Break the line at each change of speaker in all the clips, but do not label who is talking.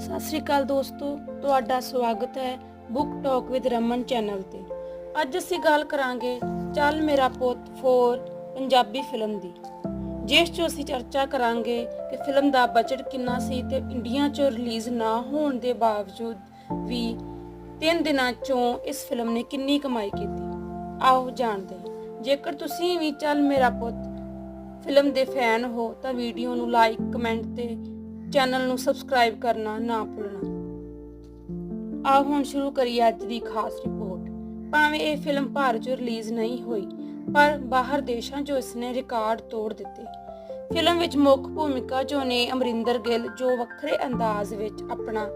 ਸਤਿ ਸ੍ਰੀ ਅਕਾਲ ਦੋਸਤੋ, ਤੁਹਾਡਾ ਸਵਾਗਤ ਹੈ book talk with Raman channel ਤੇ। ਅੱਜ ਅਸੀਂ ਗੱਲ ਕਰਾਂਗੇ ਚੱਲ ਮੇਰਾ ਪੁੱਤ 4 ਪੰਜਾਬੀ ਫਿਲਮ ਦੀ। ਜਿਸ 'ਚ ਅਸੀਂ ਚਰਚਾ ਕਰਾਂਗੇ ਕਿ ਫਿਲਮ ਦਾ ਬਜਟ ਕਿੰਨਾ ਸੀ ਤੇ ਇੰਡੀਆ 'ਚ ਰਿਲੀਜ਼ ਨਾ ਹੋਣ ਦੇ ਬਾਵਜੂਦ ਵੀ 3 ਦਿਨਾਂ 'ਚੋਂ ਇਸ ਫਿਲਮ ਨੇ ਕਿੰਨੀ ਕਮਾਈ ਕੀਤੀ। ਆਓ ਜਾਣਦੇ ਹਾਂ। ਜੇਕਰ ਤੁਸੀਂ ਵੀ ਚੱਲ ਮੇਰਾ ਪੁੱਤ ਫਿਲਮ ਦੇ ਫੈਨ ਹੋ ਤਾਂ ਵੀਡੀਓ ਨੂੰ ਲਾਈਕ ਕਮੈਂਟ ਤੇ ਚੈਨਲ ਨੂੰ ਸਬਸਕ੍ਰਾਈਬ ਕਰਨਾ ਨਾ ਭੁੱਲਣਾ। ਆਓ ਹੁਣ ਸ਼ੁਰੂ ਕਰੀਏ ਅੱਜ ਦੀ ਖਾਸ ਰਿਪੋਰਟ। ਭਾਵੇਂ ਇਹ ਫਿਲਮ ਭਾਰਤ 'ਚ ਰਿਲੀਜ਼ ਨਹੀਂ ਹੋਈ, ਪਰ ਬਾਹਰ ਦੇਸ਼ਾਂ 'ਚ ਇਸਨੇ ਰਿਕਾਰਡ ਤੋੜ ਦਿੱਤੇ। ਫਿਲਮ ਵਿੱਚ ਮੁੱਖ ਭੂਮਿਕਾ 'ਚੋਂ ਨੇ ਅਮਰਿੰਦਰ ਗਿੱਲ, ਜੋ ਵੱਖਰੇ ਅੰਦਾਜ਼ ਵਿੱਚ ਆਪਣਾ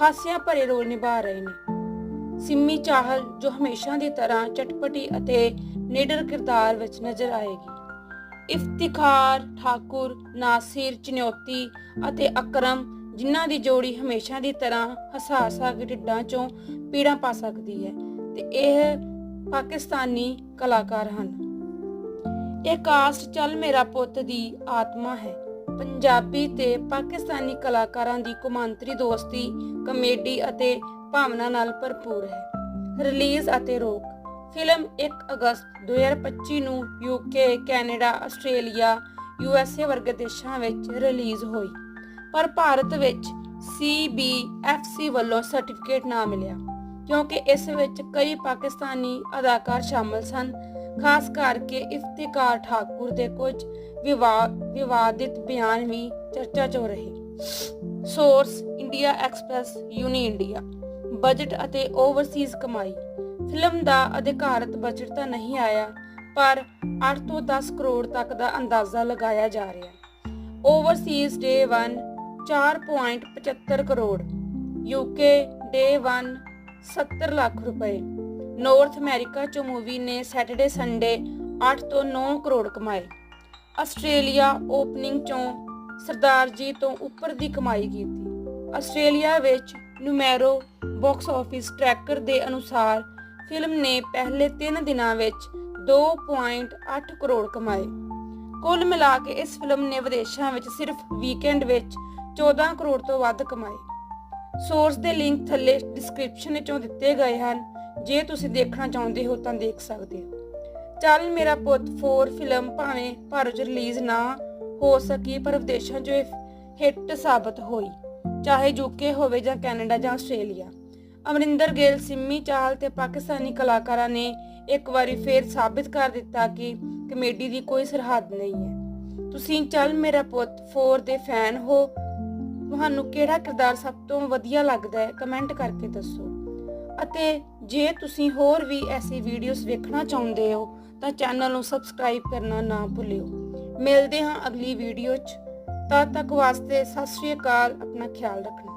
ਹਾਸਿਆਂ ਭਰੇ ਰੋਲ ਨਿਭਾ ਰਹੇ ਨੇ। ਸਿੰਮੀ ਚਾਹਲ ਜੋ ਹਮੇਸ਼ਾ ਦੀ ਤਰ੍ਹਾਂ ਚਟਪਟੀ ਅਤੇ ਨਿਡਰ ਕਿਰਦਾਰ ਵਿੱਚ ਨਜ਼ਰ ਆਏਗੀ। ਇਫਤਿਖਾਰ, ਠਾਕੁਰ, ਨਾਸਿਰ ਚਨਿਓਤੀ ਅਤੇ ਅਕਰਮ ਜਿਨ੍ਹਾਂ ਦੀ ਜੋੜੀ ਹਮੇਸ਼ਾ ਦੀ ਤਰ੍ਹਾਂ ਹਸਾ ਹਸਾ ਕੇ ਢਿੱਡਾਂ ਚੋਂ ਪੀੜਾਂ ਪਾ ਸਕਦੀ ਹੈ ਤੇ ਇਹ ਪਾਕਿਸਤਾਨੀ ਕਲਾਕਾਰ ਹਨ। ਇਹ ਕਾਸਟ ਚੱਲ ਮੇਰਾ ਪੁੱਤ ਦੀ ਆਤਮਾ ਹੈ। ਪੰਜਾਬੀ ਤੇ ਪਾਕਿਸਤਾਨੀ ਕਲਾਕਾਰਾਂ ਦੀ ਕੁਮਾਂਤਰੀ ਦੋਸਤੀ, ਕਮੇਡੀ ਅਤੇ ਭਾਵਨਾ ਨਾਲ ਭਰਪੂਰ ਹੈ। ਰਿਲੀਜ਼ ਅਤੇ ਰੋਕ। ਫਿਲਮ 1 ਅਗਸਤ 2025 ਨੂੰ ਯੂਕੇ ਕੈਨੇਡਾ, ਆਸਟ੍ਰੇਲੀਆ ਯੂਐਸਏ ਵਰਗੇ ਦੇਸ਼ਾਂ ਵਿੱਚ ਰਿਲੀਜ਼ ਹੋਈ। ਪਰ ਭਾਰਤ ਵਿੱਚ CBFC ਵੱਲੋਂ ਸਰਟੀਫਿਕੇਟ ਨਾ ਮਿਲਿਆ, ਕਿਉਂਕਿ ਇਸ ਵਿੱਚ ਕਈ ਪਾਕਿਸਤਾਨੀ ਅਦਾਕਾਰ ਸ਼ਾਮਲ ਸਨ, ਖਾਸ ਕਰਕੇ ਇਫਤਿਕਾਰ ਠਾਕੁਰ ਦੇ ਕੁਝ ਵਿਵਾਦਿਤ ਬਿਆਨ ਵੀ ਚਰਚਾ 'ਚ ਰਹੇ। Source, India express uni India budget ਅਤੇ ਓਵਰਸੀਜ਼ ਕਮਾਈ। ਫਿਲਮ ਦਾ ਅਧਿਕਾਰਤ ਬਜਟ ਤਾਂ ਨਹੀਂ ਆਇਆ, ਪਰ 8 ਤੋਂ 10 ਕਰੋੜ ਤੱਕ ਦਾ ਅੰਦਾਜ਼ਾ ਲਗਾਇਆ ਜਾ ਰਿਹਾ ਹੈ। Overseas day 1 4.75 crore. UK day 1 70 lakh ਰੁਪਏ। ਨਾਰਥ ਅਮਰੀਕਾ ਚ ਮੂਵੀ ਨੇ ਸੈਟਰਡੇ ਸੰਡੇ 8 ਤੋਂ 9 ਕਰੋੜ ਕਮਾਏ। ਆਸਟ੍ਰੇਲੀਆ ਓਪਨਿੰਗ ਚੋਂ ਸਰਦਾਰ ਜੀ ਤੋਂ ਉੱਪਰ ਦੀ ਕਮਾਈ ਕੀਤੀ। ਆਸਟ੍ਰੇਲੀਆ ਵਿੱਚ ਨੂਮੈਰੋ ਬਾਕਸ ਆਫਿਸ ਟਰੈਕਰ ਦੇ ਅਨੁਸਾਰ ਫਿਲਮ ਨੇ ਪਹਿਲੇ 3 ਦਿਨਾਂ ਵਿੱਚ 2.8 ਕਰੋੜ ਕਮਾਏ। ਕੁੱਲ ਮਿਲਾ ਕੇ ਇਸ ਫਿਲਮ ਨੇ ਵਿਦੇਸ਼ਾਂ ਵਿੱਚ ਸਿਰਫ ਵੀਕਐਂਡ ਵਿੱਚ 14 ਕਰੋੜ ਤੋਂ ਵੱਧ ਕਮਾਏ। ਸੋਰਸ ਦੇ ਲਿੰਕ ਥੱਲੇ ਡਿਸਕ੍ਰਿਪਸ਼ਨ ਵਿੱਚੋਂ ਦਿੱਤੇ ਗਏ ਹਨ। ਜੇ ਤੁਸੀਂ ਦੇਖਣਾ ਚਾਹੁੰਦੇ ਹੋ ਤਾਂ ਦੇਖ ਸਕਦੇ ਹੋ। ਚੱਲ ਮੇਰਾ ਪੁੱਤ 4 ਫਿਲਮ ਭਾਵੇਂ ਭਾਰਤ 'ਚ ਰਿਲੀਜ਼ ਨਾ ਹੋ ਸਕੀ, ਪਰ ਵਿਦੇਸ਼ਾਂ 'ਚ ਇਹ ਹਿੱਟ ਸਾਬਤ ਹੋਈ। ਚਾਹੇ ਯੂਕੇ ਹੋਵੇ ਜਾਂ ਕੈਨੇਡਾ ਜਾਂ ਆਸਟ੍ਰੇਲੀਆ। ਅਮਰਿੰਦਰ ਗਿੱਲ, ਸਿੰਮੀ ਚਾਹਲ ਤੇ ਪਾਕਿਸਤਾਨੀ ਕਲਾਕਾਰਾਂ ਨੇ ਇੱਕ ਵਾਰੀ ਫੇਰ ਸਾਬਿਤ ਕਰ ਦਿੱਤਾ ਕਿ ਕਮੇਡੀ ਦੀ ਕੋਈ ਸਰਹੱਦ ਨਹੀਂ ਹੈ। ਤੁਸੀਂ ਚੱਲ ਮੇਰਾ ਪੁੱਤ 4 ਦੇ ਫੈਨ ਹੋ। ਤੁਹਾਨੂੰ ਕਿਹੜਾ ਕਿਰਦਾਰ ਸਭ ਤੋਂ ਵਧੀਆ ਲੱਗਦਾ ਹੈ, ਕਮੈਂਟ ਕਰਕੇ ਦੱਸੋ। ਅਤੇ ਜੇ ਤੁਸੀਂ ਹੋਰ ਵੀ ਐਸੀ ਵੀਡੀਓਜ਼ ਵੇਖਣਾ ਚਾਹੁੰਦੇ ਹੋ, ਤਾਂ ਚੈਨਲ ਨੂੰ ਸਬਸਕ੍ਰਾਈਬ ਕਰਨਾ ਨਾ ਭੁੱਲਿਓ। ਮਿਲਦੇ ਹਾਂ ਅਗਲੀ ਵੀਡੀਓ 'ਚ। ਤਦ ਤੱਕ ਵਾਸਤੇ ਸਤਿ ਸ਼੍ਰੀ ਅਕਾਲ, ਆਪਣਾ ਖਿਆਲ ਰੱਖਣਾ।